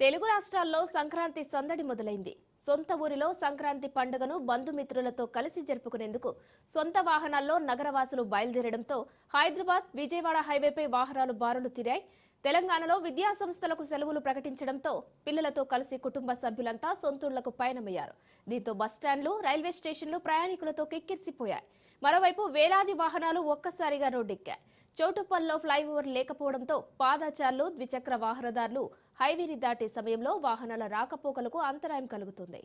తెలుగు రాష్ట్రాల్లో సంక్రాంతి సందడి మొదలైంది. సొంత ఊరిలో సంక్రాంతి పండుగను బంధుమిత్రులతో కలిసి జరుపుకునేందుకు సొంత వాహనాల్లో నగరవాసులు బయలుదేరడంతో హైదరాబాద్ విజయవాడ హైవేపై వాహనాలు బారులు తిరాయి. తెలంగాణలో విద్యా సంస్థలకు సెలవులు ప్రకటించడంతో పిల్లలతో కలిసి కుటుంబ సభ్యులంతా సొంతూళ్ళకు పయనమయ్యారు. దీంతో బస్టాండ్లు రైల్వే స్టేషన్లు ప్రయాణికులతో కిక్కిర్సిపోయాయి. మరోవైపు వేలాది వాహనాలు ఒక్కసారిగా రోడ్డెక్కాయి. చౌటుప్పల్లో ఫ్లైఓవర్ లేకపోవడంతో పాదాచారులు ద్విచక్ర వాహనదారులు హైవేని దాటే సమయంలో వాహనాల రాకపోకలకు అంతరాయం కలుగుతుంది.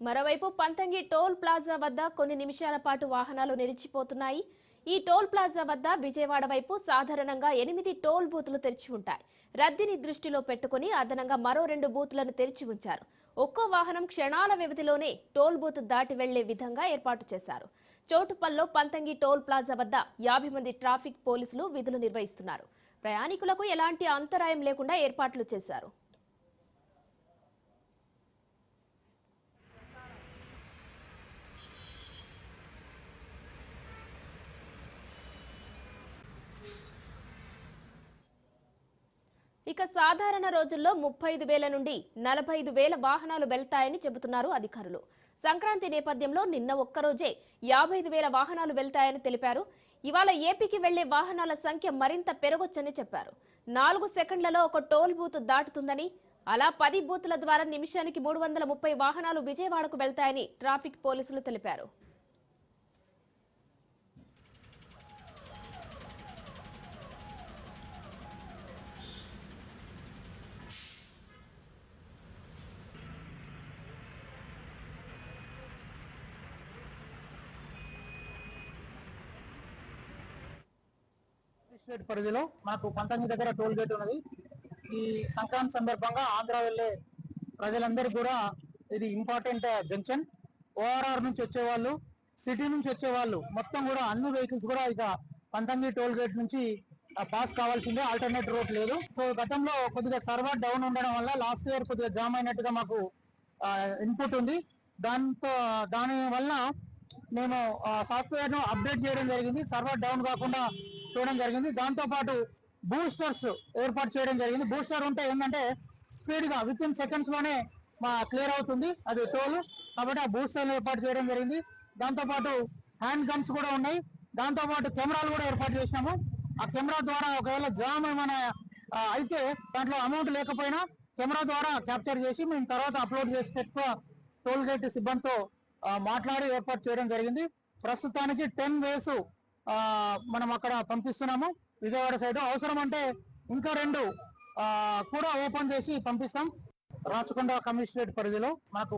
మరోవైపు పంతంగి టోల్ ప్లాజా వద్ద కొన్ని నిమిషాల పాటు వాహనాలు నిలిచిపోతున్నాయి. ఈ టోల్ ప్లాజా వద్ద విజయవాడ వైపు సాధారణంగా ఎనిమిది టోల్ బూతులు తెరిచి ఉంటాయి. రద్దీని దృష్టిలో పెట్టుకుని అదనంగా మరో రెండు బూతులను తెరిచి ఉంచారు. ఒక్కో వాహనం క్షణాల వ్యవధిలోనే టోల్ బూత్ దాటి వెళ్ళే విధంగా ఏర్పాటు చేశారు. చోటుపల్లో పంతంగి టోల్ ప్లాజా వద్ద యాభై మంది ట్రాఫిక్ పోలీసులు విధులు నిర్వహిస్తున్నారు. ప్రయాణికులకు ఎలాంటి అంతరాయం లేకుండా ఏర్పాట్లు చేశారు. ఇక సాధారణ రోజుల్లో ముప్పై ఐదు వేల నుండి నలభై ఐదు వేల వాహనాలు వెళ్తాయని చెబుతున్నారు అధికారులు. సంక్రాంతి నేపథ్యంలో నిన్న ఒక్కరోజే యాభై ఐదు వేల వాహనాలు వెళ్తాయని తెలిపారు. ఇవాళ ఏపీకి వెళ్ళే వాహనాల సంఖ్య మరింత పెరగొచ్చని చెప్పారు. నాలుగు సెకండ్లలో ఒక టోల్ బూత్ దాటుతుందని అలా పది బూతుల ద్వారా నిమిషానికి మూడు వందల ముప్పై వాహనాలు విజయవాడకు వెళ్తాయని ట్రాఫిక్ పోలీసులు తెలిపారు. స్టేట్ పరిధిలో మనకు పంతొమ్మిది దగ్గర టోల్ గేట్ ఉన్నది. ఈ సంక్రాంతి సందర్భంగా ఆంధ్ర వెళ్ళే ప్రజలందరూ కూడా ఇది ఇంపార్టెంట్ జంక్షన్. ఓఆర్ఆర్ నుంచి వచ్చేవాళ్ళు సిటీ నుంచి వచ్చేవాళ్ళు మొత్తం కూడా అన్ని వెహికల్స్ కూడా ఇక పంతంగి టోల్ గేట్ నుంచి పాస్ కావాల్సిందే ఆల్టర్నేట్ రూట్ లేదు. సో గతంలో కొద్దిగా సర్వర్ డౌన్ ఉండడం వల్ల లాస్ట్ ఇయర్ కొద్దిగా జామ్ అయినట్టుగా మాకు ఇన్పుట్ ఉంది. దాంతో దాని వల్ల మేము సాఫ్ట్వేర్ను అప్డేట్ చేయడం జరిగింది. సర్వర్ డౌన్ కాకుండా చూడడం జరిగింది. దాంతోపాటు బూస్టర్స్ ఏర్పాటు చేయడం జరిగింది. బూస్టర్ ఉంటే ఏంటంటే స్పీడ్గా విత్ ఇన్ సెకండ్స్లోనే మా క్లియర్ అవుతుంది. అది టోల్ కాబట్టి ఆ బూస్టర్ ఏర్పాటు చేయడం జరిగింది. దాంతోపాటు హ్యాండ్ గన్స్ కూడా ఉన్నాయి. దాంతోపాటు కెమెరాలు కూడా ఏర్పాటు చేసినాము. ఆ కెమెరా ద్వారా ఒకవేళ జామ్ ఏమైనా అయితే దాంట్లో అమౌంట్ లేకపోయినా కెమెరా ద్వారా క్యాప్చర్ చేసి మేము తర్వాత అప్లోడ్ చేసి టోల్ గేట్ సిబ్బందితో మాట్లాడి ఏర్పాటు చేయడం జరిగింది. ప్రస్తుతానికి టెన్ వేసు మనం అక్కడ పంపిస్తున్నాము. విజయవాడ సైడ్ అవసరం అంటే ఇంకా రెండు కూడా ఓపెన్ చేసి పంపిస్తాం. రాచకొండ కమిషనరేట్ పరిధిలో మనకు